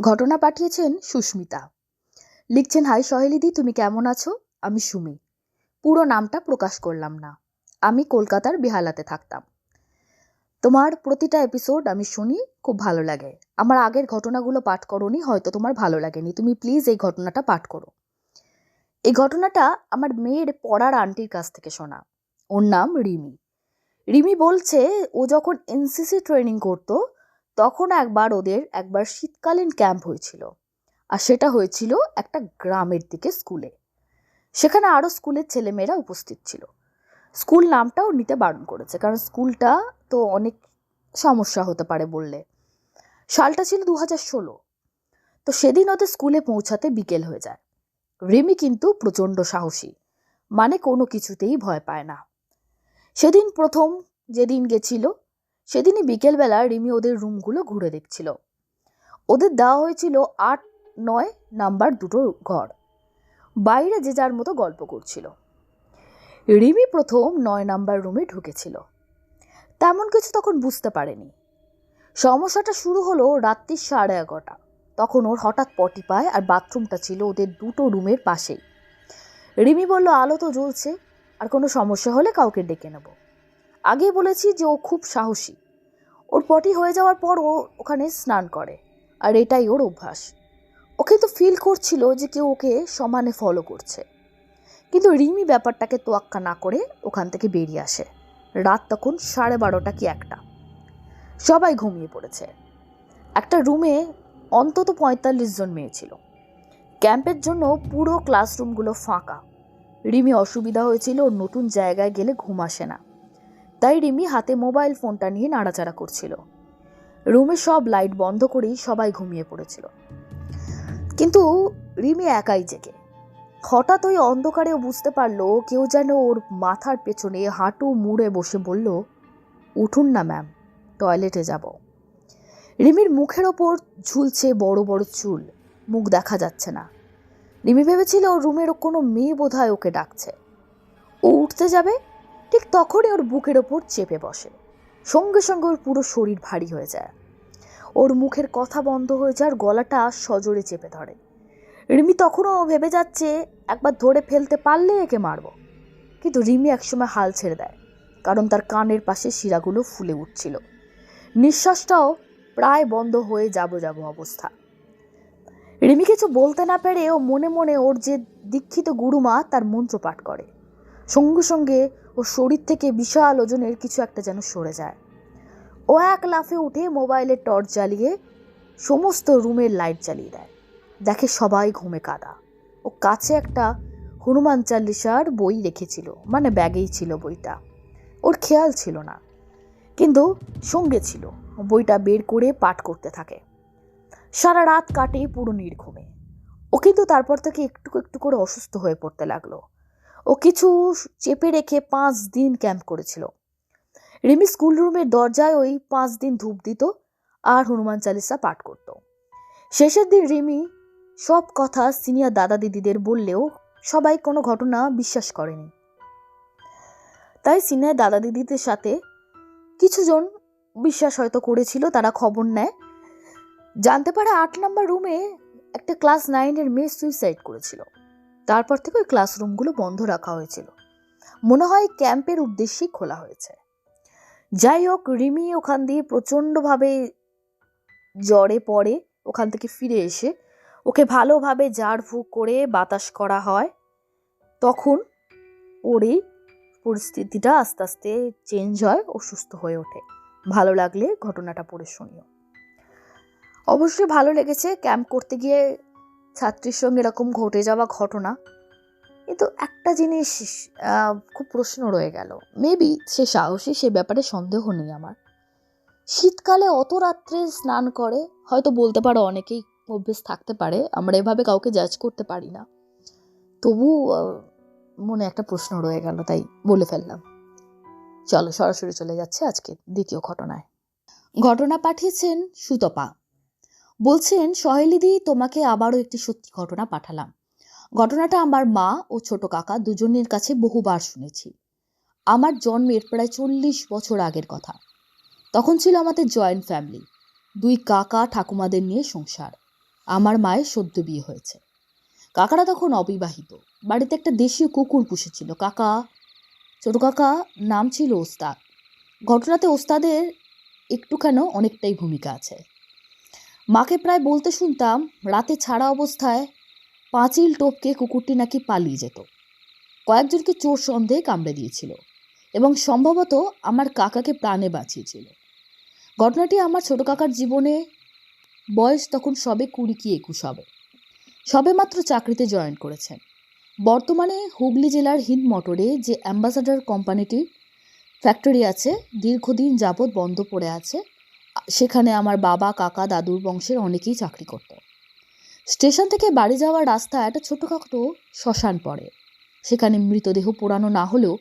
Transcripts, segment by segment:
ঘটনা পাঠিয়েছেন সুস্মিতা। লিখছেন, হাই সহেলিদি তুমি কেমন আছো? আমি সুমি। পুরো নামটা প্রকাশ করলাম না। আমি কলকাতার বেহালাতে থাকতাম। তোমার প্রতিটা এপিসোড আমি শুনি, খুব ভালো লাগে। আমার আগের ঘটনাগুলো পাঠ করনি, হয়তো তোমার ভালো লাগেনি। তুমি প্লিজ এই ঘটনাটা পাঠ করো। এই ঘটনাটা আমার মেয়ের পড়ার আন্টির কাছ থেকে শোনা। ওর নাম রিমি। রিমি বলছে, ও যখন এনসিসি ট্রেনিং করতো তখন একবার ওদের একবার শীতকালীন ক্যাম্প হয়েছিল। আর সেটা হয়েছিল একটা গ্রামের দিকে স্কুলে। সেখানে আরও স্কুলের ছেলেমেয়েরা উপস্থিত ছিল। স্কুল নামটাও নিতে বারণ করেছে, কারণ স্কুলটা তো অনেক সমস্যা হতে পারে বললে। সালটা ছিল দু হাজার ষোলো। তো সেদিন ওদের স্কুলে পৌঁছাতে বিকেল হয়ে যায়। রিমি কিন্তু প্রচণ্ড সাহসী মানে কোনো কিছুতেই ভয় পায় না। সেদিন প্রথম যেদিন গেছিল সেদিনই বিকেলবেলা রিমি ওদের রুমগুলো ঘুরে দেখছিল। ওদের দেওয়া হয়েছিল আট, নয় নাম্বার দুটো ঘর। বাইরে যে যার মতো গল্প করছিল। রিমি প্রথম নয় নাম্বার রুমে ঢুকেছিল। তেমন কিছু তখন বুঝতে পারেনি। সমস্যাটা শুরু হলো রাত্রি সাড়ে এগারোটা। তখন ওর হঠাৎ পটি পায় আর বাথরুমটা ছিল ওদের দুটো রুমের পাশেই। রিমি বলল, আলো তো জ্বলছে, আর কোনো সমস্যা হলে কাউকে ডেকে নেব। আগে বলেছি যে ও খুব সাহসী। ওর পটি হয়ে যাওয়ার পর ও ওখানে স্নান করে, আর এটাই ওর অভ্যাস। ও কিন্তু ফিল করছিল যে কেউ ওকে সমানে ফলো করছে। কিন্তু রিমি ব্যাপারটাকে তোয়াক্কা না করে ওখান থেকে বেরিয়ে আসে। রাত তখন সাড়ে বারোটা কি একটা। সবাই ঘুমিয়ে পড়েছে। একটা রুমে অন্তত পঁয়তাল্লিশ জন মেয়ে ছিল। ক্যাম্পের জন্য পুরো ক্লাসরুমগুলো ফাঁকা। রিমি অসুবিধা হয়েছিল নতুন জায়গায় গেলে ঘুম আসে না। তাই রিমি হাতে মোবাইল ফোনটা নিয়ে নাড়াচাড়া করছিল। রুমে সব লাইট বন্ধ করেই সবাই ঘুমিয়ে পড়েছিল। কিন্তু রিমি একাই জেগে। হঠাৎ ওই অন্ধকারেও বুঝতে পারল, কেউ যেন ওর মাথার পেছনে হাঁটু মুড়ে বসে বলল, উঠুন না, ম্যাম, টয়লেটে যাব। রিমির মুখের ওপর ঝুলছে বড় বড় চুল, মুখ দেখা যাচ্ছে না। রিমি ভেবেছিল রুমের কোনো মেয়ে বোধহয় ওকে ডাকছে। ও উঠতে যাবে? ঠিক তখনই ওর বুকের ওপর চেপে বসে। সঙ্গে সঙ্গে ওর পুরো শরীর ভারী হয়ে যায়। ওর মুখের কথা বন্ধ হয়ে যায় আর গলাটা সজোরে চেপে ধরে। রিমি তখনও ভেবে যাচ্ছে, একবার ধরে ফেলতে পারলে একে মারব। কিন্তু রিমি একসময় হাল ছেড়ে দেয়, কারণ তার কানের পাশে শিরাগুলো ফুলে উঠছিল। নিঃশ্বাসটাও প্রায় বন্ধ হয়ে যাব যাব অবস্থা। রিমি কিছু বলতে না পেরে ও মনে মনে ওর যে দীক্ষিত গুরুমা তার মন্ত্র পাঠ করে। সঙ্গে সঙ্গে ওর শরীর থেকে বিশাল ওজনের কিছু একটা যেন সরে যায়। ও এক লাফে উঠে মোবাইলের টর্চ জ্বালিয়ে সমস্ত রুমের লাইট জ্বালিয়ে দেয়। দেখে সবাই ঘুমে কাদা। ও কাছে একটা হনুমান চাল্লিশার বই রেখেছিল মানে ব্যাগেই ছিল বইটা। ওর খেয়াল ছিল না, কিন্তু সঙ্গে ছিল। বইটা বের করে পাঠ করতে থাকে। সারা রাত কাটে পুরো নির্ঘুমে। ও কিন্তু তারপর থেকে একটু একটু করে অসুস্থ হয়ে পড়তে লাগল। ও কিছু চেপে রেখে পাঁচ দিন ক্যাম্প করেছিল। রিমি স্কুল রুমের দরজায় ওই পাঁচ দিন ধূপ দিত আর হনুমান চালিসা পাঠ করত। শেষের দিন রিমি সব কথা সিনিয়র দাদা দিদিদের বললেও সবাই কোনো ঘটনা বিশ্বাস করেনি। তাই সিনিয়র দাদা দিদিদের সাথে কিছুজন বিশ্বাস হয়তো করেছিল, তারা খবর নেয়। জানতে পারে আট নম্বর রুমে একটা ক্লাস নাইনের মেয়ে সুইসাইড করেছিল। তারপর থেকে ওই ক্লাসরুমগুলো বন্ধ রাখা হয়েছিল। মনে হয় ক্যাম্পের উদ্দেশ্যেই খোলা হয়েছে। যাই হোক, রিমি ওখান দিয়ে প্রচণ্ডভাবে জ্বরে পড়ে, ওখান থেকে ফিরে এসে ওকে ভালোভাবে ঝাড় ফুঁক করে বাতাস করা হয়। তখন ওর এই পরিস্থিতিটা আস্তে আস্তে চেঞ্জ হয় ও সুস্থ হয়ে ওঠে। ভালো লাগলে ঘটনাটা পড়ে শুনিও। অবশ্যই ভালো লেগেছে। ক্যাম্প করতে গিয়ে ছাত্রীর সঙ্গে এরকম ঘটে যাওয়া ঘটনা। কিন্তু একটা জিনিস খুব প্রশ্ন রয়ে গেল। মেবি সে সাহসী, সে ব্যাপারে সন্দেহ নেই আমার। শীতকালে অত রাত্রে স্নান করে, হয়তো বলতে পারো অনেকেই অভ্যেস থাকতে পারে, আমরা এভাবে কাউকে জাজ করতে পারি না। তবু মনে একটা প্রশ্ন রয়ে গেল, তাই বলে ফেললাম। চলো সরাসরি চলে যাচ্ছে আজকে দ্বিতীয় ঘটনায়। ঘটনা পাঠিয়েছেন সুতপা। বলছেন, সহেলিদি, তোমাকে আবারও একটি সত্যি ঘটনা পাঠালাম। ঘটনাটা আমার মা ও ছোট কাকা দুজনের কাছে বহুবার শুনেছি। আমার জন্মের প্রায় চল্লিশ বছর আগের কথা। তখন ছিল আমাদের জয়েন্ট ফ্যামিলি। দুই কাকা ঠাকুমাদের নিয়ে সংসার। আমার মায়ের সদ্য বিয়ে হয়েছে। কাকারা তখন অবিবাহিত। বাড়িতে একটা দেশীয় কুকুর পুষেছিল। কাকা, ছোট কাকা নাম ছিল ওস্তাদ। ঘটনাতে ওস্তাদের একটুখানো অনেকটাই ভূমিকা আছে। মাকে প্রায় বলতে শুনতাম, রাতে ছাড়া অবস্থায় পাঁচিল টপকে কুকুরটি নাকি পালিয়ে যেত। কয়েকজনকে চোর সন্দেহে কামড়ে দিয়েছিল এবং সম্ভবত আমার কাকাকে প্রাণে বাঁচিয়েছিল। ঘটনাটি আমার ছোট কাকার জীবনে বয়স তখন সবে কুড়ি কি একুশ হবে। সবে মাত্র চাকরিতে জয়েন করেছেন। বর্তমানে হুগলি জেলার হিন্দ মোটরে যে অ্যাম্বাসাডার কোম্পানিটির ফ্যাক্টরি আছে, দীর্ঘদিন যাবৎ বন্ধ পড়ে আছে সেখানে আমার বাবা, কাকা, দাদুর বংশের অনেকেই চাকরি করত। স্টেশন থেকে বাড়ি যাওয়ার রাস্তায় একটা ছোটোখাটো শ্মশান পড়ে। সেখানে মৃতদেহ পোড়ানো না হলেও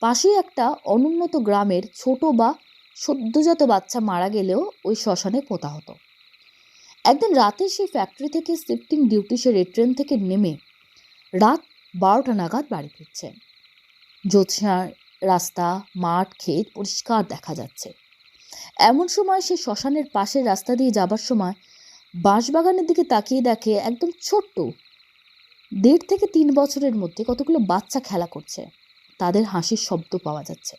পাশেই একটা অনুন্নত গ্রামের ছোট বা সদ্যজাত বাচ্চা মারা গেলেও ওই শ্মশানে পোতা হতো। একদিন রাতে সেই ফ্যাক্টরি থেকে শিফটিং ডিউটি সেরে ট্রেন থেকে নেমে রাত বারোটা নাগাদ বাড়ি ফিরছে। জ্যোৎস্নার রাস্তা, মাঠ, ক্ষেত পরিষ্কার দেখা যাচ্ছে। এমন সময় সে শ্মশানের পাশের রাস্তা দিয়ে যাবার সময় বাঁশবাগানের দিকে তাকিয়ে দেখে একদম ছোট্ট, দেড় থেকে তিন বছরের মধ্যে কতগুলো বাচ্চা খেলা করছে। তাদের হাসির শব্দ পাওয়া যাচ্ছে।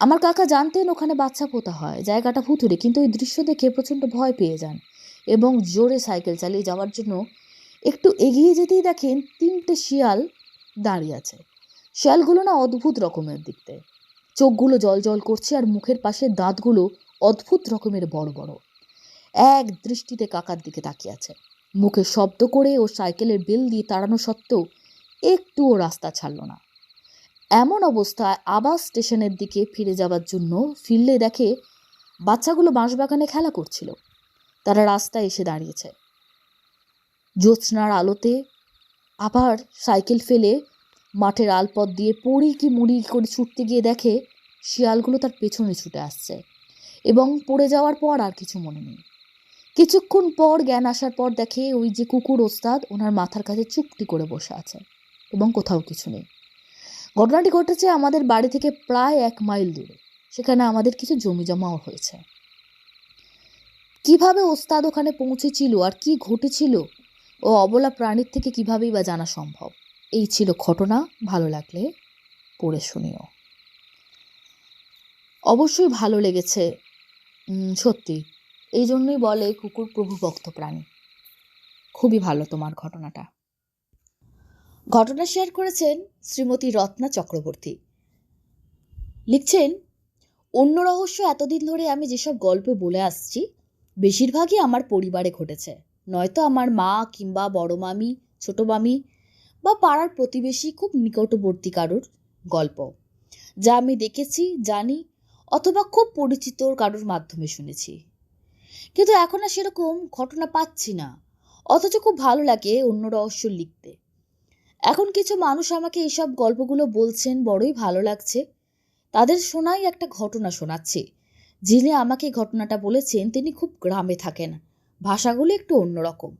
আমার কাকা জানতেন ওখানে বাচ্চা পোতা হয়, জায়গাটা ভুতুরে কিন্তু ওই দৃশ্য দেখে প্রচণ্ড ভয় পেয়ে যান এবং জোরে সাইকেল চালিয়ে যাওয়ার জন্য একটু এগিয়ে যেতেই দেখেন তিনটে শিয়াল দাঁড়িয়ে আছে। শিয়ালগুলো না অদ্ভুত রকমের দেখতে। চোখগুলো জল জল করছে আর মুখের পাশে দাঁতগুলো অদ্ভুত রকমের বড় বড়। এক দৃষ্টিতে কাকার দিকে তাকিয়ে আছে। মুখে শব্দ করে ও সাইকেলের বেল দিয়ে তাড়ানো সত্ত্বেও একটুও রাস্তা ছাড়ল না। এমন অবস্থায় আবার স্টেশনের দিকে ফিরে যাওয়ার জন্য ফিরলে দেখে বাচ্চাগুলো বাঁশবাগানে খেলা করছিল। তারা রাস্তায় এসে দাঁড়িয়েছে। জ্যোৎস্নার আলোতে আবার সাইকেল ফেলে মাঠের আলপথ দিয়ে পড়ি কি মুড়ি করে ছুটতে গিয়ে দেখে শিয়ালগুলো তার পেছনে ছুটে আসছে এবং পড়ে যাওয়ার পর আর কিছু মনে নেই। কিছুক্ষণ পর জ্ঞান আসার পর দেখে ওই যে কুকুর ওস্তাদ ওনার মাথার কাছে চুপটি করে বসে আছে এবং কোথাও কিছু নেই। ঘটনাটি ঘটেছে আমাদের বাড়ি থেকে প্রায় এক মাইল দূরে। সেখানে আমাদের কিছু জমি জমাও হয়েছে। কীভাবে ওস্তাদ ওখানে পৌঁছেছিল আর কি ঘটেছিল ও অবলা প্রাণীর থেকে কিভাবেই বা জানা সম্ভব? এই ছিল ঘটনা, ভালো লাগলে পড়ে শুনিও। অবশ্যই ভালো লেগেছে সত্যি। এই জন্যই বলে কুকুর প্রভুভক্ত প্রাণী। খুবই ভালো তোমার ঘটনাটা। ঘটনা শেয়ার করেছেন শ্রীমতী রত্না চক্রবর্তী। লিখছেন, অন্য রহস্য এতদিন ধরে আমি যেসব গল্প বলে আসছি, বেশিরভাগই আমার পরিবারে ঘটেছে। নয়তো আমার মা কিংবা বড় মামি, ছোট মামি বা পাড়ার প্রতিবেশী খুব নিকটবর্তী কারোর গল্প। যা আমি দেখেছি, জানি, অথবা খুব পরিচিত কারোর মাধ্যমে শুনেছি। কিন্তু এখন আর সেরকম ঘটনা পাচ্ছি না। অথচ খুব ভালো লাগে অন্য রহস্য লিখতে। এখন কিছু মানুষ আমাকে এইসব গল্পগুলো বলছেন, বড়ই ভালো লাগছে। তাদের শোনাই একটা ঘটনা শোনাচ্ছে। যিনি আমাকে ঘটনাটা বলেছেন, তিনি খুব গ্রামে থাকেন। ভাষাগুলো একটু অন্যরকম।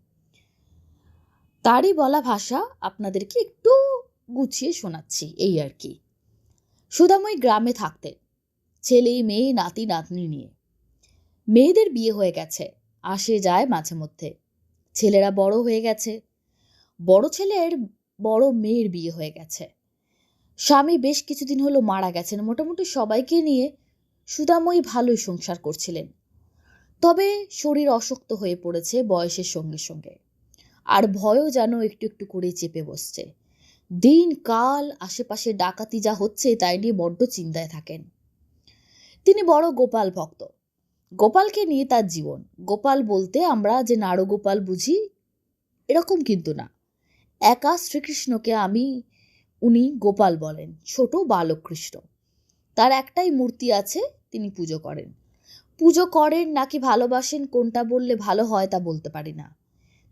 তারই বলা ভাষা আপনাদেরকে একটু গুছিয়ে শোনাচ্ছি, এই আর কি। সুদাময় গ্রামে থাকতেন, ছেলে, মেয়ে, নাতি, নাতনি নিয়ে। মেয়েদের বিয়ে হয়ে গেছে, আসে যায় মাঝে মধ্যে। ছেলেরা বড় হয়ে গেছে, বড় ছেলের বড় মেয়ের বিয়ে হয়ে গেছে। স্বামী বেশ কিছুদিন হলো মারা গেছেন, মোটামুটি সবাইকে নিয়ে সুদাময়ী ভালোই সংসার করছিলেন। তবে শরীর অশক্ত হয়ে পড়েছে বয়সের সঙ্গে সঙ্গে। আর ভয়ও যেন একটু একটু করে চেপে বসছে। দিন কাল আশেপাশে ডাকাতি যা হচ্ছে তাই নিয়ে বড্ড চিন্তায় থাকেন। তিনি বড় গোপাল ভক্ত। গোপালকে নিয়ে তার জীবন। গোপাল বলতে আমরা যে নাড়গোপাল বুঝি, এরকম কিন্তু না। একা শ্রীকৃষ্ণকে আমি, উনি গোপাল বলেন, ছোট বালকৃষ্ণ। তার একটাই মূর্তি আছে, তিনি পুজো করেন। পুজো করেন নাকি ভালোবাসেন, কোনটা বললে ভালো হয় তা বলতে পারি না।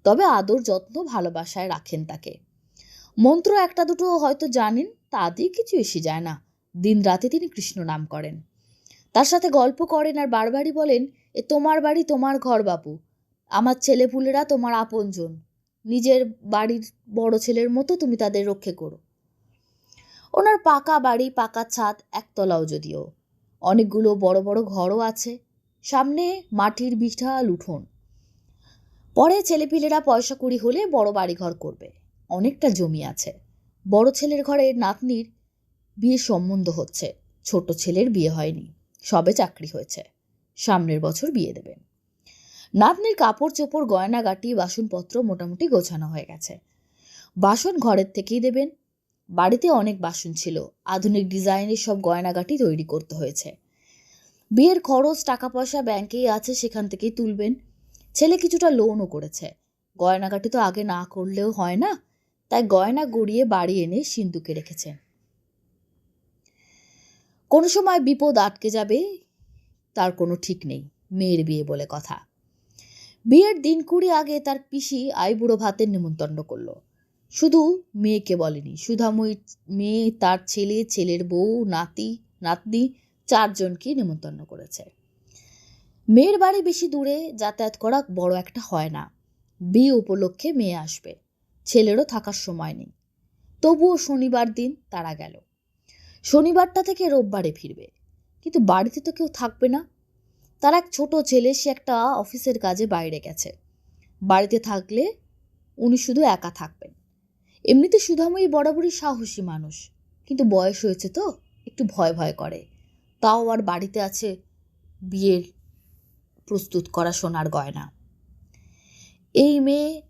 তবে আদর যত্ন ভালোবাসায় রাখেন তাকে। মন্ত্র একটা দুটো হয়তো জানেন, তা দিয়ে কিছু এসে যায় না। দিন রাতে তিনি কৃষ্ণ নাম করেন। তার সাথে গল্প করেন আর বারবারই বলেন, এ তোমার বাড়ি, তোমার ঘর বাপু। আমার ছেলেপুলেরা তোমার আপনজন। নিজের বাড়ির বড় ছেলের মতো তুমি তাদের রক্ষে করো। ওনার পাকা বাড়ি, পাকা ছাদ, একতলাও যদিও। অনেকগুলো বড় বড় ঘরও আছে। সামনে মাটির বিশাল উঠোন। পরে ছেলেপিলেরা পয়সা কুড়ি হলে বড় বাড়িঘর করবে। অনেকটা জমি আছে। বড় ছেলের ঘরে নাতনির বিয়ে সম্বন্ধ হচ্ছে। ছোট ছেলের বিয়ে হয়নি। সবে চাকরি হয়েছে। সামনের বছর বিয়ে দেবেন। নাতনির কাপড় চোপড় গয়নাগাটি, বাসনপত্র মোটামুটি গোছানো হয়ে গেছে। বাসন ঘরের থেকেই দেবেন। বাড়িতে অনেক বাসন ছিল। আধুনিক ডিজাইনের সব গয়নাগাটি তৈরি করতে হয়েছে। বিয়ের খরচ, টাকা পয়সা ব্যাংকেই আছে, সেখান থেকেই তুলবেন। ছেলে কিছুটা লোনও করেছে। গয়নাগাটি তো আগে না করলেও হয় না, তাই গয়না গড়িয়ে বাড়ি এনে সিন্ধুকে রেখেছেন কোনো সময় বিপদ আটকে যাবে, তার কোনো ঠিক নেই, মেয়ের বিয়ে বলে কথা। বিয়ের দিন কুড়ি আগে তার পিসি আইবুড়ো ভাতের নিমন্ত্রণ করল। শুধু মেয়েকে বলেনি, সুধাময়ী মেয়ে, তার ছেলে, ছেলের বউ, নাতি, নাতনি, চারজনকে নিমন্ত্রণ করেছে। মেয়ের বাড়ি বেশি দূরে যাতায়াত করা বড় একটা হয় না। বিয়ে উপলক্ষে মেয়ে আসবে। ছেলেরও থাকার সময় নেই। তবুও শনিবার দিন তারা গেল। শনিবারটা থেকে রোববারে ফিরবে। কিন্তু বাড়িতে তো কেউ থাকবে না। তার এক ছোট ছেলে, সে একটা অফিসের কাজে বাইরে গেছে। বাড়িতে থাকলে উনি শুধু একা থাকবেন। এমনিতে সুধাময়ী বরাবরই সাহসী মানুষ। কিন্তু বয়স হয়েছে তো, একটু ভয় ভয় করে। তাও আর বাড়িতে আছে বিয়ের প্রস্তুত করা সোনার গয়না। এই মেয়ে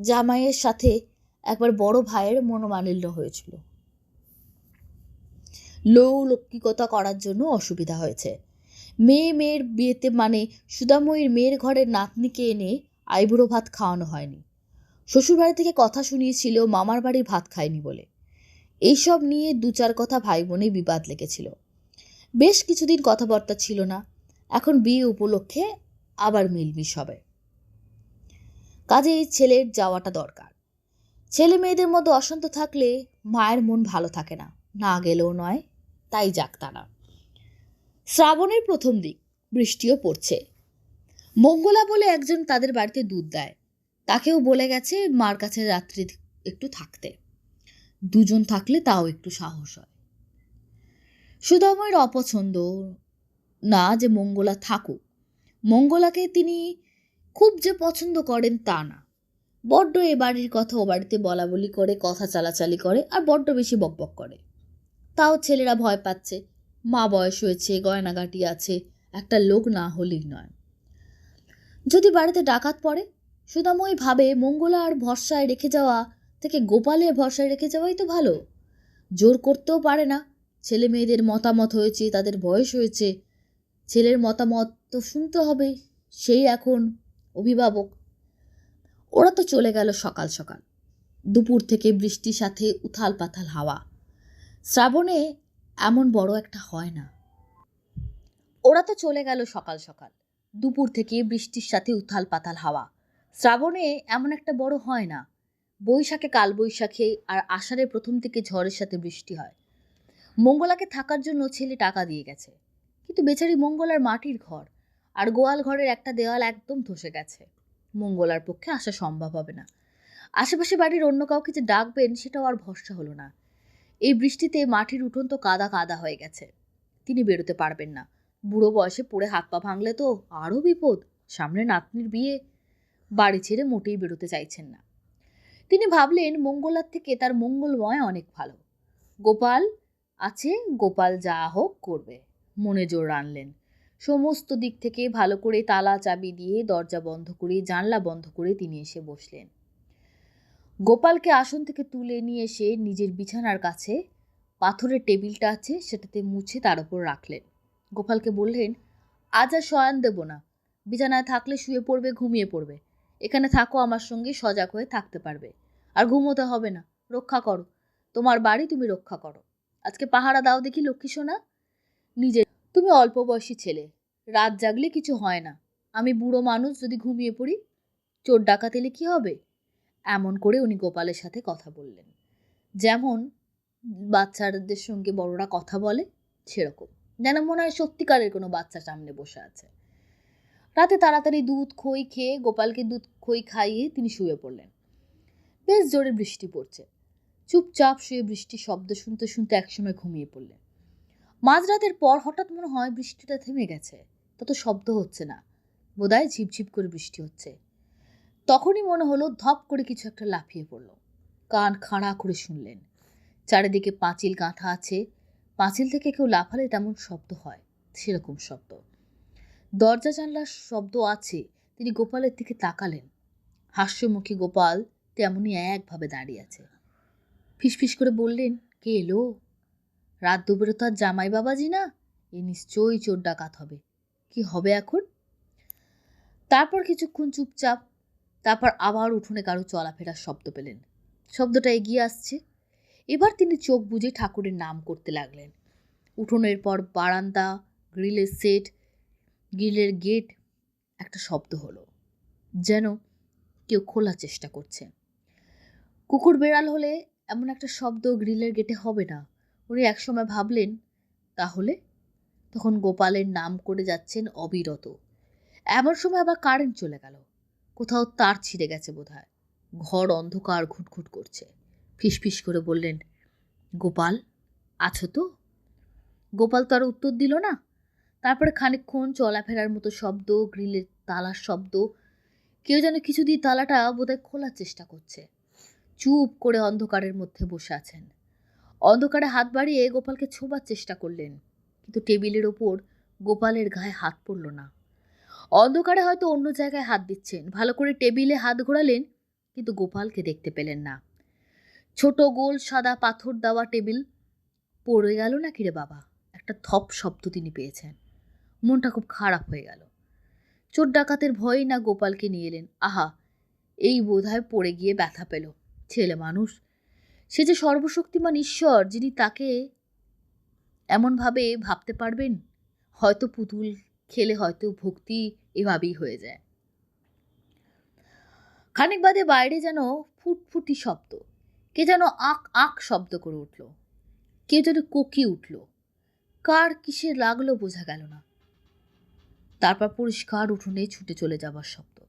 জামাইয়ের সাথে একবার বড় ভাইয়ের মনোমালিন্য হয়েছিল। লৌ লৌলৌকিকতা করার জন্য অসুবিধা হয়েছে। মেয়ে মেয়ের বিয়েতে মানে সুদাময়ীর মেয়ের ঘরের নাতনিকে এনে আইবুড়ো ভাত খাওয়ানো হয়নি। শ্বশুরবাড়ি থেকে কথা শুনিয়েছিল, মামার বাড়ি ভাত খায়নি বলে। এইসব নিয়ে দু চার কথা ভাই বোনে বিবাদ লেগেছিল। বেশ কিছুদিন কথাবার্তা ছিল না। এখন বিয়ে উপলক্ষে আবার মিলমিশ হবে কাজেই ছেলের যাওয়াটা দরকার। ছেলে মেয়েদের মধ্যে অশান্ত থাকলে মায়ের মন ভালো থাকে না। না গেলেও নয়, তাই যাক তারা। শ্রাবণের প্রথম দিক, বৃষ্টিও পড়ছে। মঙ্গলা বলে একজন তাদের বাড়িতে দুধ দেয়। তাকেও বলে গেছে মার কাছে রাত্রি একটু থাকতে। দুজন থাকলে তাও একটু সাহস হয়। সুদাময়ের অপছন্দ না যে মঙ্গলা থাকুক। মঙ্গলাকে তিনি খুব যে পছন্দ করেন তা না। বড্ড এ বাড়ির কথা ও বাড়িতে বলা বলি করে, কথা চালাচালি করে আর বড্ড বেশি বকবক করে। তাও ছেলেরা ভয় পাচ্ছে। মা বয়স হয়েছে, গয়নাগাটি আছে, একটা লোক না হলেই নয়। যদি বাড়িতে ডাকাত পড়ে, সুদাময় ভাবে মঙ্গলা আর ভরসায় রেখে যাওয়া থেকে গোপালের ভরসায় রেখে যাওয়াই তো ভালো। জোর করতেও পারে না। ছেলে মেয়েদের মতামত হয়েছে, তাদের বয়স হয়েছে ছেলের মতামত তো শুনতে হবে, সেই এখন অভিভাবক। ওরা তো চলে গেল সকাল সকাল। দুপুর থেকে বৃষ্টির সাথে উথাল পাথাল হাওয়া। শ্রাবণে এমন বড় একটা হয় না। ওরা তো চলে গেল সকাল সকাল। দুপুর থেকে বৃষ্টির সাথে উথাল পাতাল হাওয়া। শ্রাবণে এমন একটা বড় হয় না। বৈশাখে কাল বৈশাখে আর আষাঢ়ের প্রথম থেকে ঝড়ের সাথে বৃষ্টি হয়। মঙ্গলাকে থাকার জন্য ছেলে টাকা দিয়ে গেছে। কিন্তু বেচারি মঙ্গলার মাটির ঘর। আর গোয়াল ঘরের একটা দেওয়াল একদম ধসে গেছে। মঙ্গলার পক্ষে আসা সম্ভব হবে না। আশেপাশে বাড়ির অন্য কাউকে যে ডাকবেন, সেটাও আর ভরসা হলো না। এই বৃষ্টিতে মাটির উঠোন তো কাদা কাদা হয়ে গেছে। তিনি বেরোতে পারবেন না। বুড়ো বয়সে পড়ে হাত পা ভাঙলে তো আরও বিপদ। সামনে নাতনির বিয়ে। বাড়ি ছেড়ে মোটেই বেরোতে চাইছেন না। তিনি ভাবলেন মঙ্গলার থেকে তার মঙ্গলময় অনেক ভালো। গোপাল আছে, গোপাল যা হোক করবে। মনে জোর আনলেন। সমস্ত দিক থেকে ভালো করে তালা চাবি দিয়ে দরজা বন্ধ করে, জানলা বন্ধ করে তিনি এসে বসলেন। গোপালকে আসন থেকে তুলে নিয়ে এসে নিজের বিছানার কাছে, পাথরের টেবিলটা আছে সেটাতে মুছে তার উপর রাখলেন। গোপালকে বললেন, আজ আর শয়ান দেব না। বিছানায় থাকলে শুয়ে পড়বে, ঘুমিয়ে পড়বে। এখানে থাকো, আমার সঙ্গে সজাগ হয়ে থাকতে পারবে। আর ঘুমোতে হবে না, রক্ষা করো। তোমার বাড়ি তুমি রক্ষা করো। আজকে পাহারা দাও দেখি লক্ষ্মী সোনা? নিজে তুমি অল্প বয়সী ছেলে। রাত জাগলে কিছু হয় না। আমি বুড়ো মানুষ যদি ঘুমিয়ে পড়ি, চোর ডাকাত এলে কী হবে? এমন করে উনি গোপালের সাথে কথা বললেন। যেমন বাচ্চাদের সঙ্গে বড়রা কথা বলে, সেরকম। যেন মনে হয় সত্যিকারের কোনো বাচ্চা সামনে বসে আছে। রাতে তাড়াতাড়ি দুধ খই খেয়ে গোপালকে দুধ খই খাইয়ে তিনি শুয়ে পড়লেন। বেশ জোরে বৃষ্টি পড়ছে। চুপচাপ শুয়ে বৃষ্টির শব্দ শুনতে শুনতে একসময় ঘুমিয়ে পড়লেন। মাঝরাতের পর হঠাৎ মনে হয় বৃষ্টিটা থেমে গেছে। তত শব্দ হচ্ছে না। বোধহয় ঝিপঝিপ করে বৃষ্টি হচ্ছে। তখনই মনে হলো ধপ করে কিছু একটা লাফিয়ে পড়ল। কান খাড়া করে শুনলেন। চারিদিকে পাঁচিল গাঁথা আছে। পাঁচিল থেকে কেউ লাফালে তেমন শব্দ হয়। সেরকম শব্দ। দরজা জানলার শব্দ আছে। তিনি গোপালের দিকে তাকালেন। হাস্যমুখী গোপাল তেমনই একভাবে দাঁড়িয়ে আছে। ফিসফিস করে বললেন, কে এলো? রাত দুপুরে তো আর জামাই বাবাজি না? এ নিশ্চয়ই চোর ডাকাত হবে। কি হবে এখন? তারপর কিছুক্ষণ চুপচাপ, তারপর আবার উঠোনে কারও চলাফেরার শব্দ পেলেন। শব্দটা এগিয়ে আসছে। এবার তিনি চোখ বুজে ঠাকুরের নাম করতে লাগলেন। উঠোনের পর বারান্দা, গ্রিলের সেট, গ্রিলের গেট, একটা শব্দ হলো, যেন কেউ খোলার চেষ্টা করছে। কুকুর বেড়াল হলে এমন একটা শব্দ গ্রিলের গেটে হবে না। উনি একসময় ভাবলেন, তাহলে? তখন গোপালের নাম করে যাচ্ছেন অবিরত। এমন সময় আবার কারেন্ট চলে গেল। কোথাও তার ছিঁড়ে গেছে বোধহয়। ঘর অন্ধকার ঘুটঘুট করছে। ফিসফিস করে বললেন, গোপাল, আছো তো? গোপাল তো আর উত্তর দিল না। তারপরে খানিকক্ষণ চলাফেরার মতো শব্দ, গ্রিলের তালার শব্দ, কেউ যেন কিছু দিয়ে তালাটা বোধহয় খোলার চেষ্টা করছে। চুপ করে অন্ধকারের মধ্যে বসে আছেন। অন্ধকারে হাত বাড়িয়ে গোপালকে ছোবার চেষ্টা করলেন। কিন্তু টেবিলের ওপর গোপালের গায়ে হাত পড়ল না। অন্ধকারে হয়তো অন্য জায়গায় হাত দিচ্ছেন, ভালো করে টেবিলে হাত ঘোরালেন, কিন্তু গোপালকে দেখতে পেলেন না। ছোট গোল সাদা পাথর দেওয়া টেবিল পড়ে গেল না কিরে বাবা? একটা থপ শব্দ তিনি পেয়েছেন। মনটা খুব খারাপ হয়ে গেল। চোর ডাকাতের ভয়ে না গোপালকে নিয়ে এলেন। আহা, এই বোধহয় পড়ে গিয়ে ব্যথা পেল। ছেলে মানুষ সে যে সর্বশক্তিমান ঈশ্বর যিনি তাকে এমনভাবে ভাবতে পারবেন, হয়তো পুতুল খেলে হয়তো ভক্তি এভাবেই হয়ে যায়। খানিক বাদে বাইরে যেন ফুটফুটি শব্দ, কে যেন আক আক শব্দ করে উঠল কে যেন কোকি উঠল, কার কিসে লাগল বোঝা গেল না। তারপর পরিষ্কার উঠোনে ছুটে চলে যাবার শব্দ।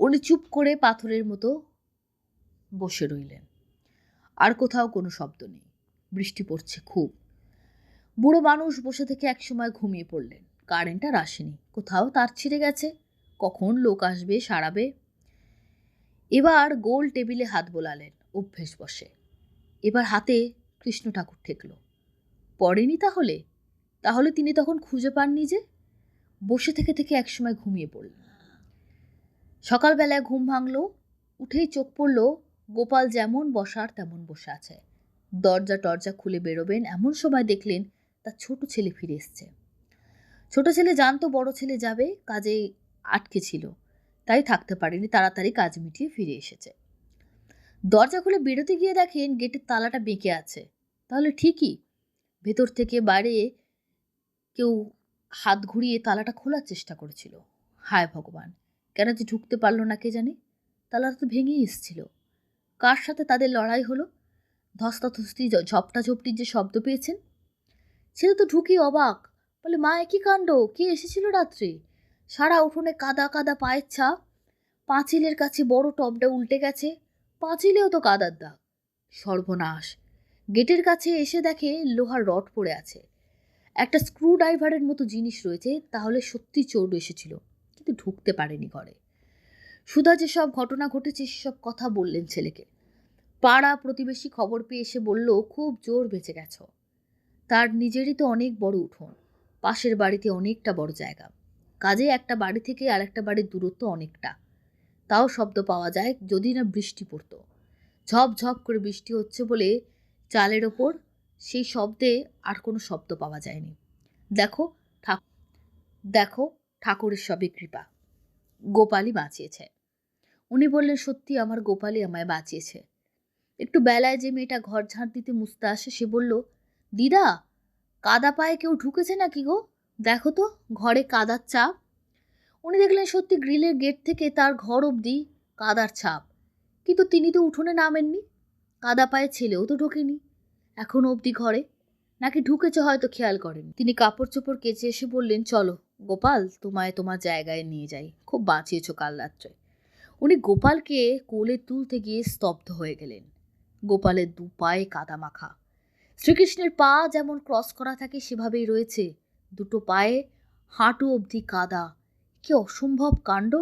উনি চুপ করে পাথরের মতো বসে রইলেন। আর কোথাও কোনো শব্দ নেই। বৃষ্টি পড়ছে খুব। বুড়ো মানুষ বসে থেকে একসময় ঘুমিয়ে পড়লেন। কারেন্ট আর আসেনি। কোথাও তার ছিঁড়ে গেছে। কখন লোক আসবে, সারাবে? এবার গোল টেবিলে হাত বোলালেন। অভ্যেস বসে। এবার হাতে কৃষ্ণ ঠাকুর ঠেকল। পড়েনি তাহলে? তাহলে তিনি তখন খুঁজে পাননি যে? বসে থেকে থেকে একসময় ঘুমিয়ে পড়লেন। সকালবেলায় ঘুম ভাঙল, উঠেই চোখ পড়ল গোপাল যেমন বসার, তেমন বসে আছে। দরজা টরজা খুলে বেরোবেন, এমন সময় দেখলেন তার ছোট ছেলে ফিরে এসছে। ছোট ছেলে জানতো বড় ছেলে যাবে কাজে আটকে ছিল। তাই থাকতে পারেনি, তাড়াতাড়ি কাজ মিটিয়ে ফিরে এসেছে। দরজা খুলে বেরোতে গিয়ে দেখেন গেটের তালাটা বেঁকে আছে। তাহলে ঠিকই, ভেতর থেকে বাইরে কেউ হাত ঘুরিয়ে তালাটা খোলার চেষ্টা করেছিল। হায় ভগবান, কেন যে ঢুকতে পারল না কে জানে? তালাটা তো ভেঙেই এসছিল। কার সাথে তাদের লড়াই হলো? ধস্তাধস্তি ঝপটা ঝপটির যে শব্দ পেয়েছেন? ছেলে তো ঢুকি অবাক। বলে, মা একই কাণ্ড? কে এসেছিল রাত্রে? সারা উঠোনে কাদা কাদা পায়ের ছাপ। পাঁচিলের কাছে বড় টবটা উল্টে গেছে। পাঁচিলেও তো কাদার দাগ। সর্বনাশ। গেটের কাছে এসে দেখে লোহার রড পড়ে আছে। একটা স্ক্রু ড্রাইভারের মতো জিনিস রয়েছে, তাহলে সত্যি চোর এসেছিল। কিন্তু ঢুকতে পারেনি ঘরে। সুধা যেসব ঘটনা ঘটেছে সেসব কথা বললেন ছেলেকে। পাড়া প্রতিবেশী খবর পেয়ে এসে বলল, খুব জোর বেঁচে গেছ। তার নিজেরই তো অনেক বড় উঠোন। পাশের বাড়িতে অনেকটা বড় জায়গা। কাজে একটা বাড়ি থেকে আর একটা বাড়ির দূরত্ব অনেকটা। তাও শব্দ পাওয়া যায়, যদি না বৃষ্টি পড়তো। ঝপ ঝপ করে বৃষ্টি হচ্ছে বলে চালের ওপর সেই শব্দে আর কোনো শব্দ পাওয়া যায়নি। দেখো দেখো ঠাকুরের সবই কৃপা। গোপালই বাঁচিয়েছে। উনি বললেন, সত্যি আমার গোপালই আমায় বাঁচিয়েছে। একটু বেলায় যে মেয়েটা ঘর ঝাঁট দিতে মুছতে আসে, সে বলল, দিদা, কাদা পায়ে কেউ ঢুকেছে নাকি গো? দেখো তো, ঘরে কাদার চাপ। উনি দেখলেন, সত্যি গ্রিলের গেট থেকে তার ঘর অবধি কাদার ছাপ কিন্তু তিনি তো উঠোনে নামেননি। কাদা পায়ে ছেলেও তো ঢোকেনি এখনও অবধি ঘরে। নাকি ঢুকেছে হয়তো খেয়াল করেন। তিনি কাপড় চোপড় কেচে এসে বললেন, চলো গোপাল, তোমায় তোমার জায়গায় নিয়ে যাই। খুব বাঁচিয়েছ কাল রাত্রে। উনি গোপালকে কোলে তুলতে গিয়ে স্তব্ধ হয়ে গেলেন। গোপালের দু পায়ে কাদা মাখা। শ্রীকৃষ্ণের পা যেমন ক্রস করা থাকে সেভাবেই রয়েছে, দুটো পায়ে হাঁটু অবধি কাদা। কি অসম্ভব কাণ্ড!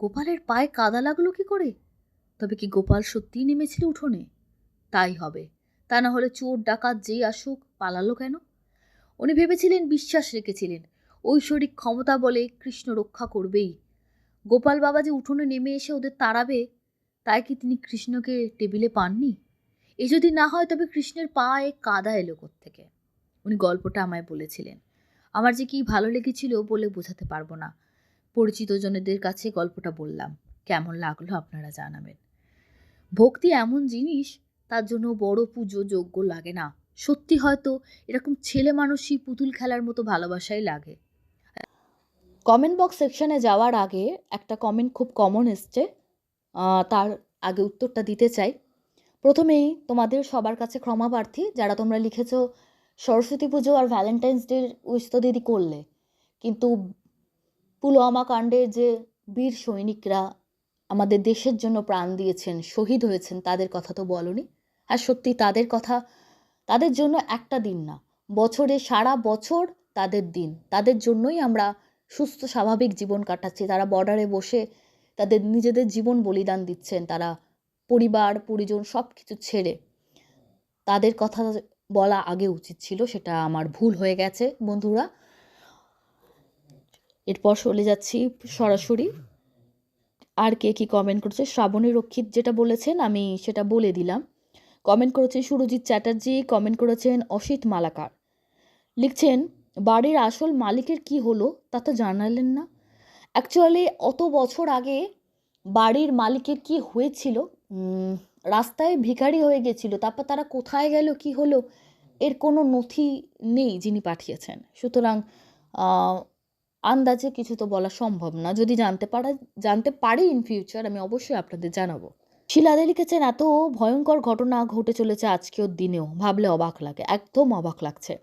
গোপালের পায়ে কাদা লাগল কি করে? তবে কি গোপাল সত্যিই নেমেছিল উঠোনে? তাই হবে। তা না হলে চোর ডাকাত যেই আসুক, পালালো কেন? উনি ভেবেছিলেন, বিশ্বাস রেখেছিলেন। ঐশ্বরিক ক্ষমতা বলে কৃষ্ণ রক্ষা করবেই। গোপাল বাবা যে উঠোনে নেমে এসে ওদের তাড়াবে, তাই কি তিনি কৃষ্ণকে টেবিলে পাননি? এ যদি না হয় তবে কৃষ্ণের পায়ে কাদা এলো থেকে উনি গল্পটা আমায় বলেছিলেন। আমার যে কি ভালো লেগেছিল বলে বোঝাতে পারব না। পরিচিত জনেদের কাছে গল্পটা বললাম। কেমন লাগল আপনারা জানাবেন। ভক্তি এমন জিনিস, তার জন্য বড় পুজো যোগ্য লাগে না। সত্যি হয়তো এরকম ছেলে মানুষই পুতুল খেলার মতো ভালোবাসাই লাগে। কমেন্ট বক্স সেকশানে যাওয়ার আগে একটা কমেন্ট খুব কমন এসছে। তার আগে উত্তরটা দিতে চাই। প্রথমেই তোমাদের সবার কাছে ক্ষমা প্রার্থী, যারা তোমরা লিখেছ সরস্বতী পুজো আর ভ্যালেন্টাইন্স ডের উইশ তো দিদি করলে। কিন্তু পুলওয়ামা কাণ্ডের যে বীর সৈনিকরা আমাদের দেশের জন্য প্রাণ দিয়েছেন, শহীদ হয়েছেন, তাদের কথা তো বলনি। আর সত্যি তাদের কথা তাদের জন্য একটা দিন না, বছরে সারা বছর তাদের দিন। তাদের জন্যই আমরা সুস্থ, স্বাভাবিক জীবন কাটাচ্ছে। তারা বর্ডারে বসে তাদের নিজেদের জীবন বলিদান দিচ্ছেন। তারা পরিবার, পরিজন সব কিছু ছেড়ে তাদের কথা বলা আগে উচিত ছিল, সেটা আমার ভুল হয়ে গেছে, বন্ধুরা। এরপর চলে যাচ্ছি সরাসরি। আর কে কি কমেন্ট করেছে? শ্রাবণী রক্ষিত যেটা বলেছেন, আমি সেটা বলে দিলাম। কমেন্ট করেছেন সুরজিৎ চ্যাটার্জি কমেন্ট করেছেন অসিত মালাকার। লিখছেন বাড়ির আসল মালিকের কি হলো তা তো জানালেন না। অ্যাকচুয়ালি অত বছর আগে বাড়ির মালিকের কি হয়েছিল? রাস্তায় ভিখারি হয়ে গেছিল, তারপর তারা কোথায় গেল, কি হলো, এর কোনো নথি নেই যিনি পাঠিয়েছেন। সুতরাং আন্দাজে কিছু তো বলা সম্ভব না। যদি জানতে পারা, জানতে পারি ইন ফিউচার আমি অবশ্যই আপনাদের জানাব। শিলাদে লিখেছেন এত ভয়ঙ্কর ঘটনা ঘটে চলেছে আজকের দিনেও। ভাবলে অবাক লাগে, একদম অবাক লাগছে।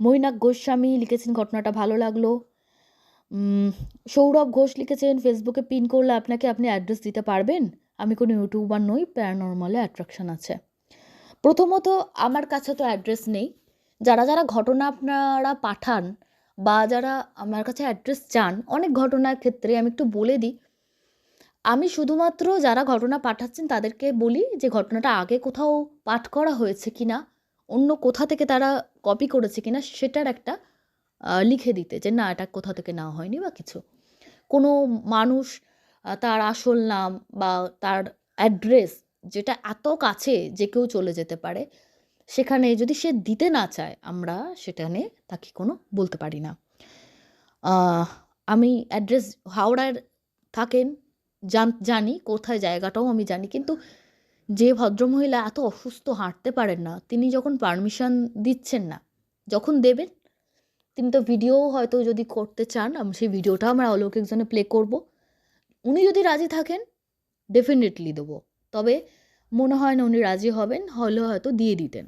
মৈনাক গোস্বামী লিখেছেন, ঘটনাটা ভালো লাগল। সৌরভ ঘোষ লিখেছেন, ফেসবুকে পিন করলে আপনাকে আপনি অ্যাড্রেস দিতে পারবেন। আমি কোনো ইউটিউবার নই, প্যারানর্মালে অ্যাট্রাকশন আছে। প্রথমত, আমার কাছে তো অ্যাড্রেস নেই। যারা যারা ঘটনা আপনারা পাঠান বা যারা আমার কাছে অ্যাড্রেস চান, অনেক ঘটনার ক্ষেত্রে আমি একটু বলে দিই। আমি শুধুমাত্র যারা ঘটনা পাঠাচ্ছেন, তাদেরকে বলি যে, ঘটনাটা আগে কোথাও পাঠ করা হয়েছে কি না অন্য কোথা থেকে তারা কপি করেছে কিনা সেটার একটা লিখে দিতে যে না, এটা কোথা থেকে নেওয়া হয়নি বা কিছু। কোনো মানুষ তার আসল নাম বা তার অ্যাড্রেস যেটা এত কাছে যে কেউ চলে যেতে পারে, সেখানে যদি সে দিতে না চায়, আমরা সেখানে তাকে কোনো বলতে পারি না। আমি অ্যাড্রেস হাওড়ার থাকেন জানি, কোথায় জায়গাটাও আমি জানি, কিন্তু যে ভদ্রমহিলা এত অসুস্থ হাঁটতে পারেন না, তিনি যখন পারমিশন দিচ্ছেন না, যখন দেবেন, তিনি তো ভিডিও হয়তো যদি করতে চান, আমি, সেই ভিডিওটা আমরা অলৌকিক জন্য প্লে করব। উনি যদি রাজি থাকেন ডেফিনেটলি দেবো। তবে মনে হয় না উনি রাজি হবেন হলেও হয়তো দিয়ে দিতেন।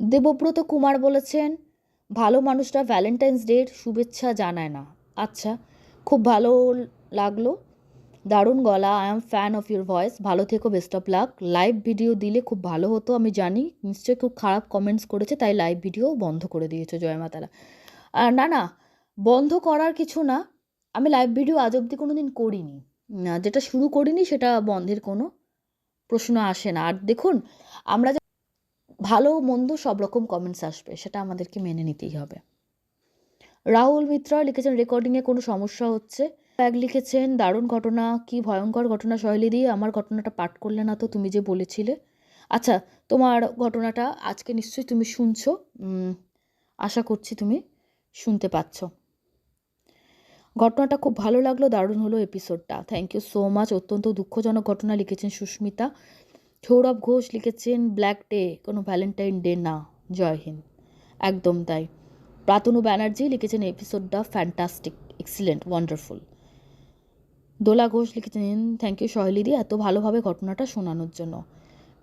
দেবব্রত কুমার বলেছেন, ভালো মানুষরা ভ্যালেন্টাইন্স ডের শুভেচ্ছা জানায় না। আচ্ছা খুব ভালো লাগল। দারুণ গলা I am fan of your voice ভালো থেকো best of luck live video দিলে খুব ভালো হতো, আমি জানি, নিশ্চয়ই খুব খারাপ কমেন্টস করেছে, তাই লাইভ ভিডিও বন্ধ করে দিয়েছে জয় মাতারা আর না না, বন্ধ করার কিছু না, আমি লাইভ ভিডিও আজ অবধি কোনো দিন করিনি যেটা শুরু করিনি, সেটা বন্ধের কোনো প্রশ্ন আসে না। আর দেখুন, আমরা ভালো, মন্দ সব রকম কমেন্টস আসবে, সেটা আমাদেরকে মেনে নিতেই হবে। রাহুল মিত্রা লিখেছেন রেকর্ডিংয়ে কোনো সমস্যা হচ্ছে? এক লিখেছেন, দারুণ ঘটনা, কি ভয়ঙ্কর ঘটনা দিয়ে আমার ঘটনাটা পাঠ করলে না তো তুমি যে বলেছিলে। আচ্ছা তোমার ঘটনাটা আজকে নিশ্চয়ই তুমি শুনছো আশা করছি তুমি শুনতে পাচ্ছ। ঘটনাটা খুব ভালো লাগল, দারুণ হলো এপিসোডটা থ্যাংক ইউ সো মাচ অত্যন্ত দুঃখজনক ঘটনা লিখেছেন সুস্মিতা। সৌরভ ঘোষ লিখেছেন ব্ল্যাক ডে কোনো ভ্যালেন্টাইন ডে না, জয় হিন্দ। একদম তাই। প্রাতনু ব্যানার্জি লিখেছেন এপিসোডটা fantastic excellent wonderful Dola Ghosh লিখেছেন, থ্যাংক ইউ সহেলিদি এত ভালোভাবে ঘটনাটা শোনানোর জন্য।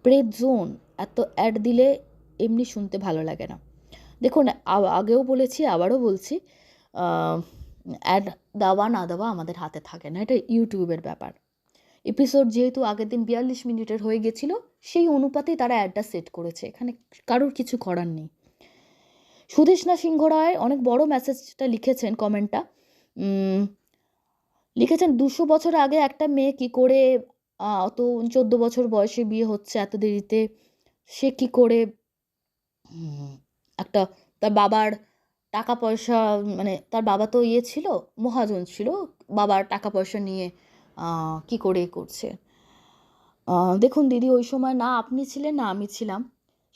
প্রেত জোন, এত অ্যাড দিলে এমনি শুনতে ভালো লাগে না। দেখুন আগেও বলেছি, আবারও বলছি অ্যাড দেওয়া না দেওয়া আমাদের হাতে থাকে না, এটা ইউটিউবের ব্যাপার। এপিসোড যেহেতু আগের দিন বিয়াল্লিশ মিনিটের হয়ে গেছিল, সেই অনুপাতেই তারা অ্যাডটা সেট করেছে, এখানে কারোর কিছু করার নেই। সুদেষ্ণা সিংহ রায় অনেক বড় মেসেজটা লিখেছেন কমেন্টটা লিখেছেন, দুশো বছর আগে একটা মেয়ে কি করে অত চোদ্দ বছর বয়সে বিয়ে হচ্ছে এত দেরিতে? সে কি করে একটা তার বাবার টাকা পয়সা মানে তার বাবা তো ইয়ে ছিল, মহাজন ছিল, বাবার টাকা পয়সা নিয়ে কি করে করছে? দেখুন দিদি, ওই সময় না আপনি ছিলেন, না আমি ছিলাম।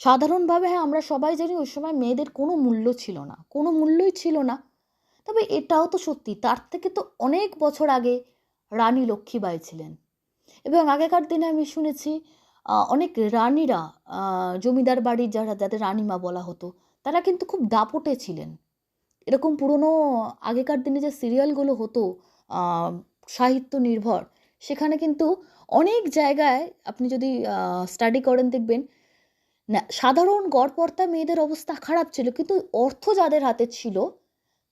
সাধারণভাবে হ্যাঁ আমরা সবাই জানি ওই সময় মেয়েদের কোনো মূল্য ছিল না, কোনো মূল্যই ছিল না। তবে এটাও তো সত্যি, তার থেকে তো অনেক বছর আগে রানী লক্ষ্মীবাই ছিলেন। এবং আগেকার দিনে আমি শুনেছি অনেক রানীরা জমিদার বাড়ির যারা, যাদের রানীমা বলা হতো, তারা কিন্তু খুব দাপটে ছিলেন। এরকম পুরনো আগেকার দিনে যে সিরিয়ালগুলো হতো সাহিত্য নির্ভর, সেখানে কিন্তু অনেক জায়গায় আপনি যদি স্টাডি করেন দেখবেন, না, সাধারণ গড়পড়তা মেয়েদের অবস্থা খারাপ ছিল, কিন্তু অর্থ যাদের হাতে ছিল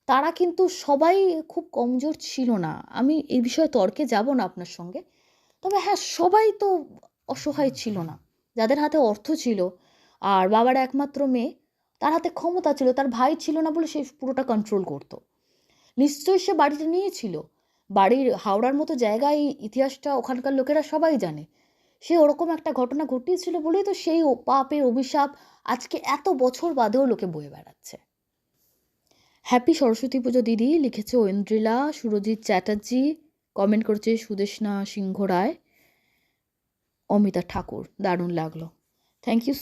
তারা কিন্তু সবাই খুব কমজোর ছিল না। আমি এই বিষয়ে তর্কে যাব না আপনার সঙ্গে। তবে হ্যাঁ সবাই তো অসহায় ছিল না। যাদের হাতে অর্থ ছিল আর বাবার একমাত্র মেয়ে, তার হাতে ক্ষমতা ছিল, তার ভাই ছিল না বলে সে পুরোটা কন্ট্রোল করতো। নিশ্চয়ই সে বাড়িটা নিয়েছিল। বাড়ির হাওড়ার মতো জায়গায় ইতিহাসটা ওখানকার লোকেরা সবাই জানে। সে ওরকম একটা ঘটনা ঘটিয়েছিল বলেই তো সেই পাপের অভিশাপ আজকে এত বছর বাদেও লোকে বয়ে বেড়াচ্ছে। হ্যাপি সরস্বতী পুজো দিদি লিখেছে ঐন্দ্রিলা, সুরজিৎ চ্যাটার্জি কমেন্ট করেছে সুদেশনা সিংহ রায়, অমিতা ঠাকুর। দারুণ লাগল। Thank you